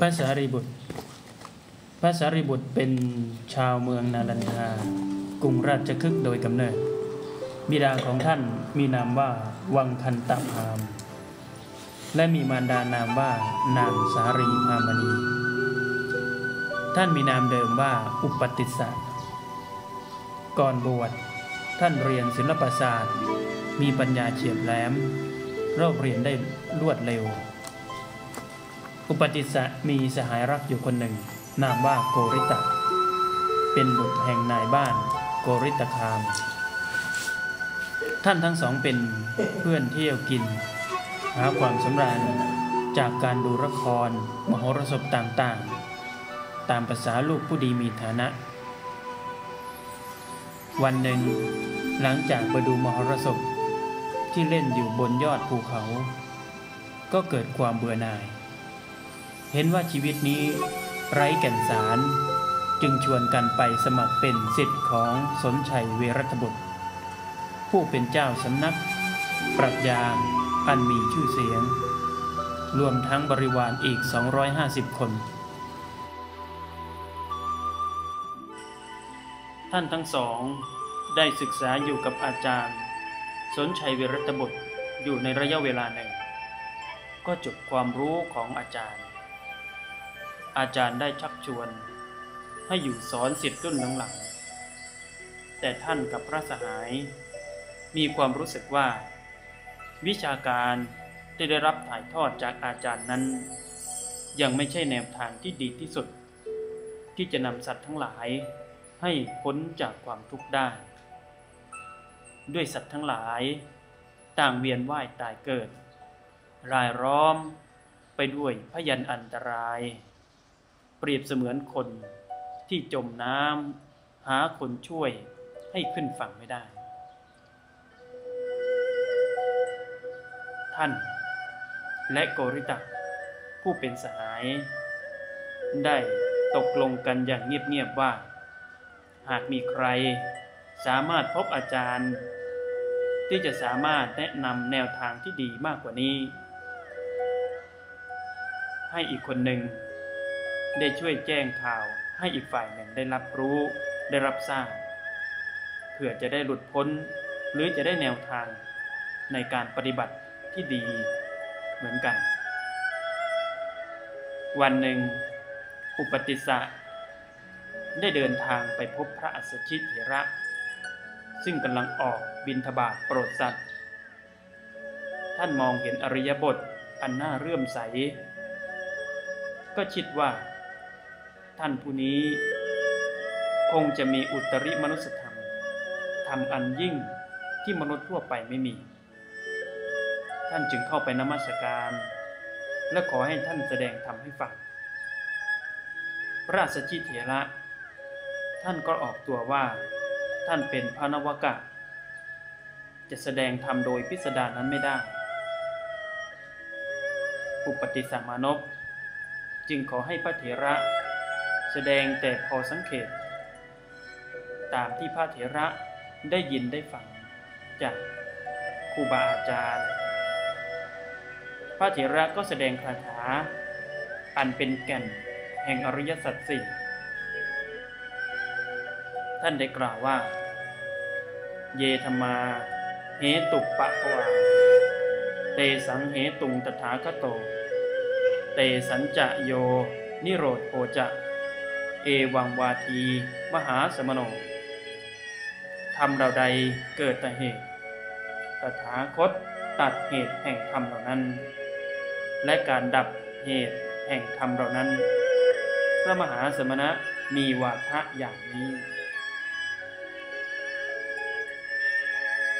พระสารีบุตร พระสารีบุตรเป็นชาวเมืองนาลันทากรุงราชคฤห์โดยกำเนิด บิดาของท่านมีนามว่าวังคันตพาม และมีมารดานามว่านางสารีพามณี ท่านมีนามเดิมว่าอุปติสสะก่อนบวชท่านเรียนศิลปศาสตร์ มีปัญญาเฉียบแหลมรอบเรียนได้รวดเร็ว อุปติสสะมีสหายรักอยู่คนหนึ่ง นามว่าโกริตะ เป็นบุตรแห่งนายบ้านโกริตคาม ท่านทั้งสองเป็นเพื่อนเที่ยวกิน หาความสำราญจากการดูละคร มโหรสพต่างๆ ตามภาษาลูกผู้ดีมีฐานะ วันหนึ่ง หลังจากไปดูมหรสพที่เล่นอยู่บนยอดภูเขา ก็เกิดความเบื่อหน่าย เห็นว่าชีวิตนี้ไร้แก่นสาร จึงชวนกันไปสมัครเป็นสิทธิ์ของสนชัยเวรัตบุตร ผู้เป็นเจ้าสำนัก ปรัชญาอันมีชื่อเสียง รวมทั้งบริวารอีก 250 คน ท่านทั้งสองได้ศึกษาอยู่กับอาจารย์ สนชัยวิรัตบุตรอยู่ในระยะเวลาหนึ่ง ก็จบความรู้ของอาจารย์ อาจารย์ได้ชักชวน ให้อยู่สอนสิทธิ์รุ่นหลังๆแต่ท่านกับพระสหาย มีความรู้สึกว่า วิชาการที่ได้รับถ่ายทอดจากอาจารย์นั้น ยังไม่ใช่แนวทางที่ดีที่สุด ที่จะนำสัตว์ทั้งหลายให้พ้นจากความทุกข์ได้ ด้วยสัตว์ทั้งหลาย ต่างเวียนว่ายตายเกิด รายล้อมไปด้วยพยันอันตราย เปรียบเสมือนคนที่จมน้ำหาคนช่วยให้ขึ้นฝั่งไม่ได้ ท่านและโกริตะผู้เป็นสหาย ได้ตกลงกันอย่างเงียบๆว่า หากมีใครสามารถพบอาจารย์ ที่จะสามารถแนะนำแนวทางที่ดีมากกว่านี้ ให้อีกคนหนึ่ง ได้ช่วยแจ้งข่าวให้อีกฝ่ายหนึ่งได้รับรู้ ได้รับทราบเพื่อจะได้หลุดพ้น หรือจะได้แนวทางในการปฏิบัติที่ดีเหมือนกัน วันหนึ่ง อุปติสะได้เดินทางไปพบพระอัสชิเถระ ซึ่งกำลังออกบินทบาทโปรดสัตว์ ท่านมองเห็นอริยบทอันน่าเรื่อมใส ก็คิดว่า ท่านผู้นี้ คงจะมีอุตริมนุสธรรมทำอันยิ่งที่มนุษย์ทั่วไปไม่มี ท่านจึงเข้าไปนมัสการ และขอให้ท่านแสดงธรรมให้ฟัง พระอัสสชิเถระ ท่านก็ออกตัวว่า ท่านเป็นพระนวกะ จะแสดงธรรมโดยพิสดารนั้นไม่ได้ อุปติสามานพจึงขอให้พระเถระ แสดงแต่พอสังเขตตามที่พระเถระได้ยินได้ฟัง จากครูบาอาจารย์ พระเถระก็แสดงคาถา อันเป็นแก่นแห่งอริยสัจสี่ท่านได้กล่าวว่า เยธมา เหตุปะภวาเตสังเหตุงตถาคโต เตสัญจะโย นิโรธโภจะ เอวังวาที มหาสมโนทำเราใดเกิดแต่เหตุ ตถาคตตัดเหตุแห่งธรรมเหล่านั้น และการดับเหตุแห่งธรรมเหล่านั้น พระมหาสมณะมีวาทะอย่างนี้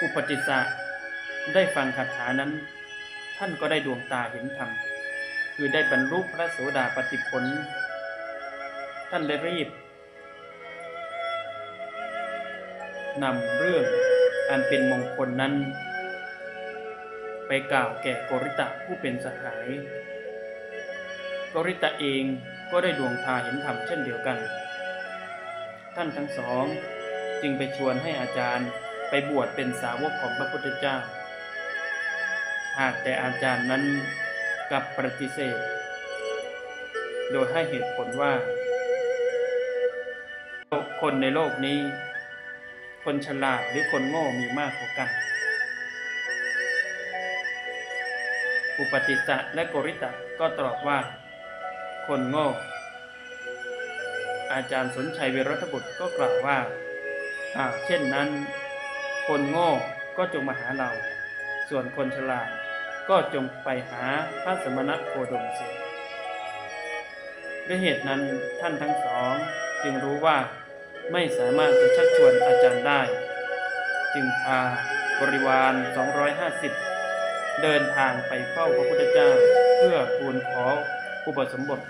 อุปติสสะได้ฟังคาถานั้น ท่านก็ได้ดวงตาเห็นธรรม คือได้บรรลุพระโสดาปติผล ท่านได้รีบนำเรื่องอันเป็นมงคลนั้น ไปกล่าวแก่โกริตะผู้เป็นสหาย โกริตะเองก็ได้ดวงตาเห็นธรรมเช่นเดียวกัน ท่านทั้งสองจึงไปชวนให้อาจารย์ไปบวชเป็นสาวกของพระพุทธเจ้า หากแต่อาจารย์นั้นกลับปฏิเสธ โดยให้เหตุผลว่า คนในโลกนี้ คนฉลาดหรือคนโง่มีมากกว่ากัน อุปติสะและโกริตะก็ตอบว่า คนโง่ อาจารย์สนชัยเวรทบุตรก็กล่าวว่าหากเช่นนั้น คนโง่ก็จงมาหาเรา ส่วนคนฉลาดก็จงไปหาพระสมณะโคดมเสียด้วยเหตุนั้นท่านทั้งสองจึงรู้ว่า ไม่สามารถจะชักชวนอาจารย์ได้ จึงพาบริวาร 250 เดินทางไปเฝ้าพระพุทธเจ้า เพื่อทูลขออุปสมบท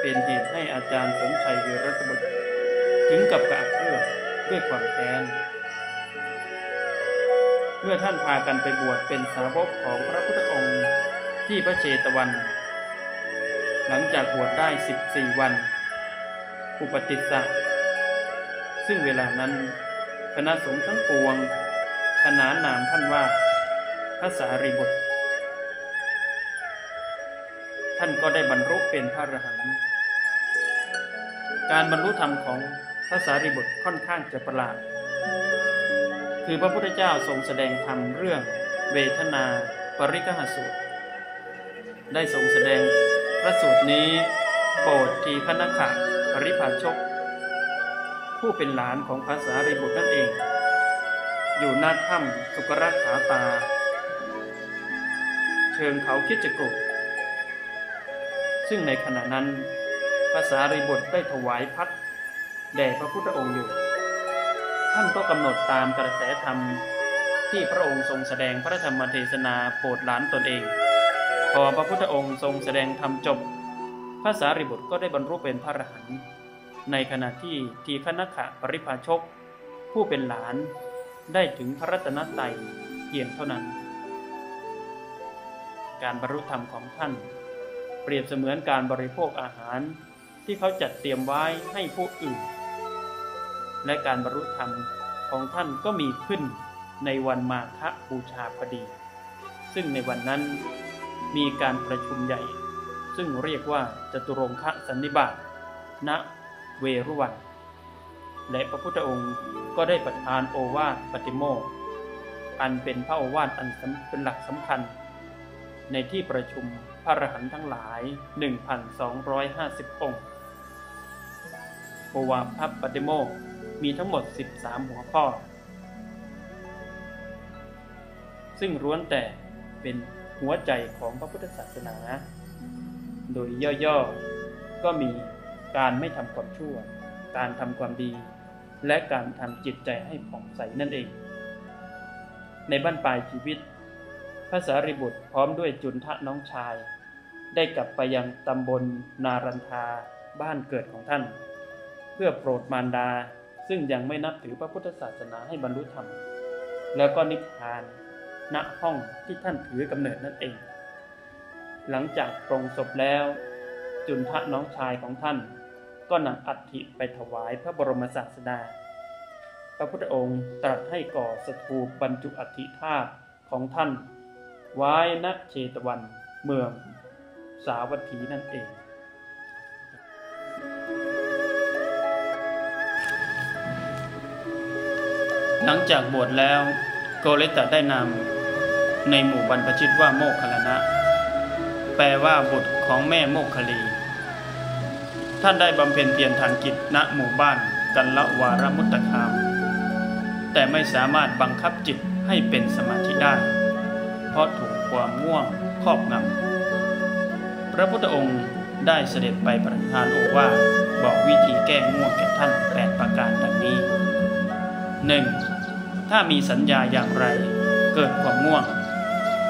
เป็นเหตุให้อาจารย์สมชัยวีรตบุตร ถึงกับกระอักเรือด้วยความแค้นเมื่อท่านพากันไปบวชเป็นสาวกของพระพุทธองค์ที่พระเชตวัน หลังจากบวชได้ 14 วัน อุปติสสะ ซึ่งเวลานั้นคณะสงฆ์ทั้งปวง ขนานนามท่านว่าพระสารีบุตร ท่านก็ได้บรรลุเป็นพระอรหันต์การบรรลุธรรมของพระสารีบุตรค่อนข้างจะประหลาด คือพระพุทธเจ้าทรงแสดงธรรมเรื่องเวทนาปริกหสูตร ได้ทรงแสดงพระสูตรนี้โปรดทีพระนักขะปริภาชก ผู้เป็นหลานของพระสารีบุตรนั่นเอง อยู่หน้าถ้ำสุกรขาตา เชิงเขาคิดจกุซึ่งในขณะนั้นพระสารีบุตรได้ถวายพัดแด่พระพุทธองค์อยู่ ท่านก็กำหนดตามกระแสธรรมที่พระองค์ทรงแสดงพระธรรมเทศนาโปรดหลานตนเอง พอพระพุทธองค์ทรงแสดงธรรมจบ พระสารีบุตรก็ได้บรรลุเป็นพระอรหันต์ ในขณะที่ทีฆนขะปริภาชก ผู้เป็นหลานได้ถึงพระรัตนตรัยเพียงเท่านั้น การบรรลุธรรมของท่าน เปรียบเสมือนการบริโภคอาหารที่เขาจัดเตรียมไว้ให้ผู้อื่น และการบรรลุธรรมของท่านก็มีขึ้นในวันมาฆบูชาพอดี ซึ่งในวันนั้นมีการประชุมใหญ่ ซึ่งเรียกว่าจตุรงคะสันนิบาตณ เวรุวัน และพระพุทธองค์ก็ได้ประทานโอวาทปฏิโมกอันเป็นพระโอวาทอันเป็นหลักสำคัญ ในที่ประชุมพระอรหันต์ทั้งหลาย 1,250 องค์โอวาทปฏิโมกมีทั้งหมด 13 หัวข้อ ซึ่งร้วนแต่เป็นหัวใจของพระพุทธศาสนา โดยย่อๆ ก็มี การไม่ทำความชั่ว การทำความดี และการทำจิตใจให้ผ่องใสนั่นเอง ในบ้านปลายชีวิต พระสารีบุตรพร้อมด้วยจุนทะน้องชาย ได้กลับไปยังตำบลนารันทาบ้านเกิดของท่าน เพื่อโปรดมารดาซึ่งยังไม่นับถือพระพุทธศาสนาให้บรรลุธรรม แล้วก็นิพพานณห้องที่ท่านถือกำเนิดนั่นเอง หลังจากปรงศพแล้ว จุนทะน้องชายของท่าน ก็นำอัฐิไปถวายพระบรมศาสดา พระพุทธองค์ตรัสให้ก่อสถูปบรรจุอัฐิธาตุของท่านไว้ณเชตวันเมืองสาวัตถีนั่นเองหลังจากบวชแล้วโกเลตะได้นามในหมู่บรรพชิตว่าโมคคลนะ แปลว่าบุตรของแม่โมคคลี ท่านได้บำเพ็ญเพียรทางกิจณหมู่บ้านกันละวารมุตตคาม แต่ไม่สามารถบังคับจิตให้เป็นสมาธิได้ เพราะถูกความง่วงครอบงำ พระพุทธองค์ได้เสด็จไปประทานโอวาทบอกวิธีแก้ง่วงแก่ท่านแปดประการดังนี้ 1. ถ้ามีสัญญาอย่างไร เกิดความง่วง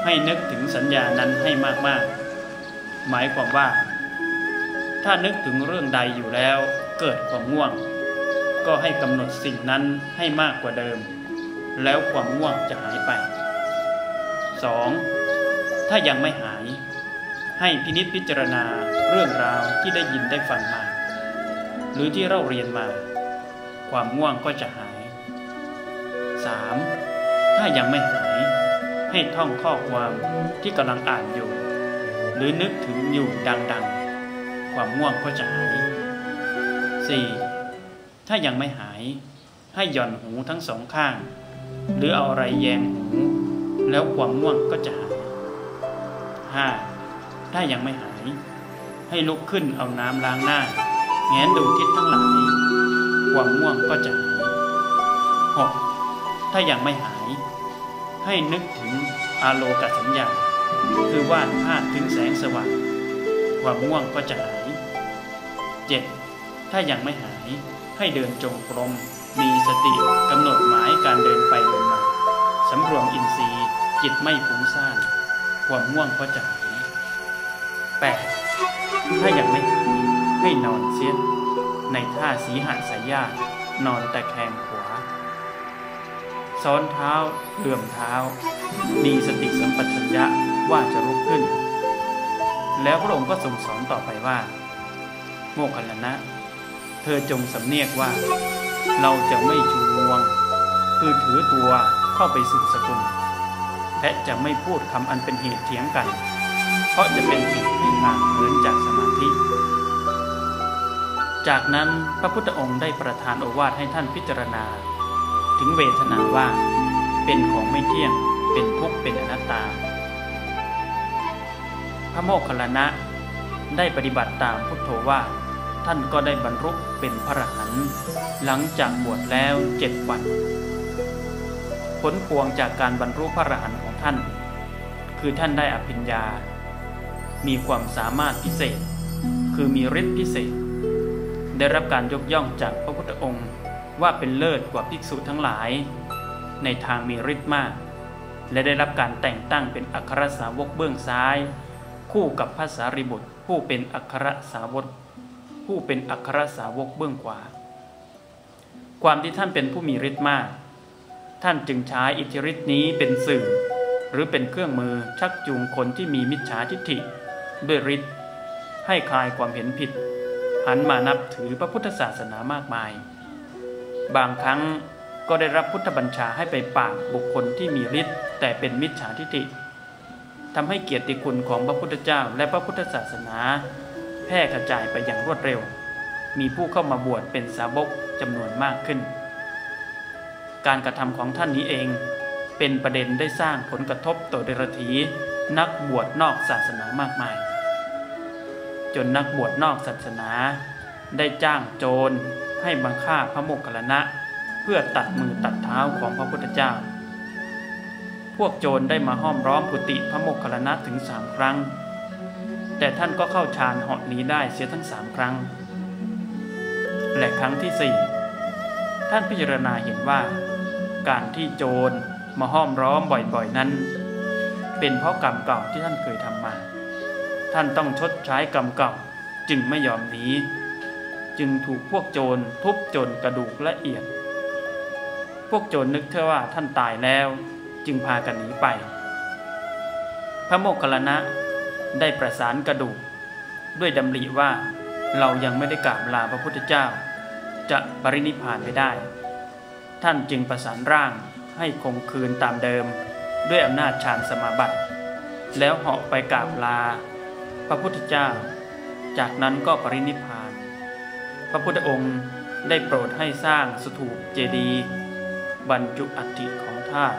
ให้นึกถึงสัญญานั้นให้มากๆ หมายความว่า ถ้านึกถึงเรื่องใดอยู่แล้ว เกิดความง่วง ก็ให้กำหนดสิ่งนั้นให้มากกว่าเดิม แล้วความง่วงจะหายไป 2. ถ้ายังไม่หาย ให้พินิจพิจารณาเรื่องราวที่ได้ยินได้ฟังมา หรือที่เราเรียนมา ความง่วงก็จะหาย 3. ถ้ายังไม่หาย ให้ท่องข้อความที่กำลังอ่านอยู่ หรือนึกถึงอยู่ดัง ความง่วงก็จะหาย 4. ถ้ายังไม่หาย ให้หย่อนหูทั้งสองข้าง หรือเอาอะไรแยงหู แล้วความง่วงก็จะหาย 5. ถ้ายังไม่หาย ให้ลุกขึ้นเอาน้ำล้างหน้า แงนดูทิศทั้งหลายความง่วงก็จะหาย 6. ถ้ายังไม่หาย ให้นึกถึงอาโลกสัญญา คือวาดภาพถึงแสงสว่าง ความง่วงก็จะหาย 7. ถ้ายังไม่หายให้เดินจงกรม มีสติกำหนดหมายการเดินไปเดินมาสำรวมอินทรีย์จิตไม่ฟุ้งซ่านความง่วงก็จะหาย 8. ถ้ายังไม่หายให้นอนเสียในท่าสีหะสายาตนอนตะแคงขวา ซ้อนเท้าเลื่อมเท้า มีสติสัมปชัญญะว่าจะลุกขึ้น แล้วพระองค์ก็ทรงสอนต่อไปว่า โมคคัลลนะ เธอจงสำเนียกว่า เราจะไม่ชูงวง คือถือตัวเข้าไปสู่สกุล และจะไม่พูดคำอันเป็นเหตุเถียงกัน เพราะจะเป็นเหตุให้ห่างเหินจากสมาธิ จากนั้นพระพุทธองค์ได้ประทานโอวาทให้ท่านพิจารณา ถึงเวทนาว่า เป็นของไม่เที่ยงเป็นทุกข์เป็นอนัตตา ระโมคคัลลานะ ได้ปฏิบัติตามพุทโธว่า ท่านก็ได้บรรลุเป็นพระอรหันต์หลังจากบวชแล้วเจ็ดวัน ผลพวงจากการบรรลุพระอรหันต์ของท่าน คือท่านได้อภิญญา มีความสามารถพิเศษ คือมีฤทธิ์พิเศษ ได้รับการยกย่องจากพระพุทธองค์ว่าเป็นเลิศกว่าภิกษุทั้งหลาย ในทางมีฤทธิ์มาก และได้รับการแต่งตั้งเป็นอัครสาวกเบื้องซ้าย คู่กับพระสารีบุตร ผู้เป็นอัครสาวกผู้เป็นอัครสาวกเบื้องขวา ความที่ท่านเป็นผู้มีฤทธิ์มาก ท่านจึงใช้อิทธิฤทธิ์นี้เป็นสื่อ หรือเป็นเครื่องมือชักจูงคนที่มีมิจฉาทิฏฐิ ด้วยฤทธิ์ให้คลายความเห็นผิด หันมานับถือพระพุทธศาสนามากมาย บางครั้งก็ได้รับพุทธบัญชาให้ไปปราบบุคคลที่มีฤทธิ์แต่เป็นมิจฉาทิฏฐิ ทำให้เกียรติคุณของพระพุทธเจ้า และพระพุทธศาสนา แพร่กระจายไปอย่างรวดเร็ว มีผู้เข้ามาบวชเป็นสาวกจำนวนมากขึ้น การกระทำของท่านนี้เอง เป็นประเด็นได้สร้างผลกระทบต่อเดรธีนักบวชนอกศาสนามากมาย จนนักบวชนอกศาสนา ได้จ้างโจรให้บังฆ่าพระโมคคัลลนะ เพื่อตัดมือตัดเท้าของพระพุทธเจ้า พวกโจรได้มาห้อมร้อมกุฏิพระโมคคัลลานะถึงสามครั้ง แต่ท่านก็เข้าฌานเหาะหนีได้เสียทั้งสามครั้ง และครั้งที่สี่ท่านพิจารณาเห็นว่า การที่โจรมาห้อมร้อมบ่อยๆนั้น เป็นเพราะกรรมเก่าที่ท่านเคยทำมา ท่านต้องชดใช้กรรมเก่าจึงไม่ยอมหนีจึงถูกพวกโจรทุบจนกระดูกละเอียด พวกโจรนึกเท่ว่าท่านตายแล้ว จึงพากันหนีไป พระโมคคัลลานะได้ประสานกระดูก ด้วยดำริว่าเรายังไม่ได้กราบลาพระพุทธเจ้า จะปรินิพานไม่ได้ ท่านจึงประสานร่างให้คงคืนตามเดิม ด้วยอำนาจฌานสมาบัติ แล้วเหาะไปกราบลา พระพุทธเจ้า จากนั้นก็ปรินิพพาน พระพุทธองค์ได้โปรดให้สร้างสถูปเจดีย์บรรจุอัฐิของท่าน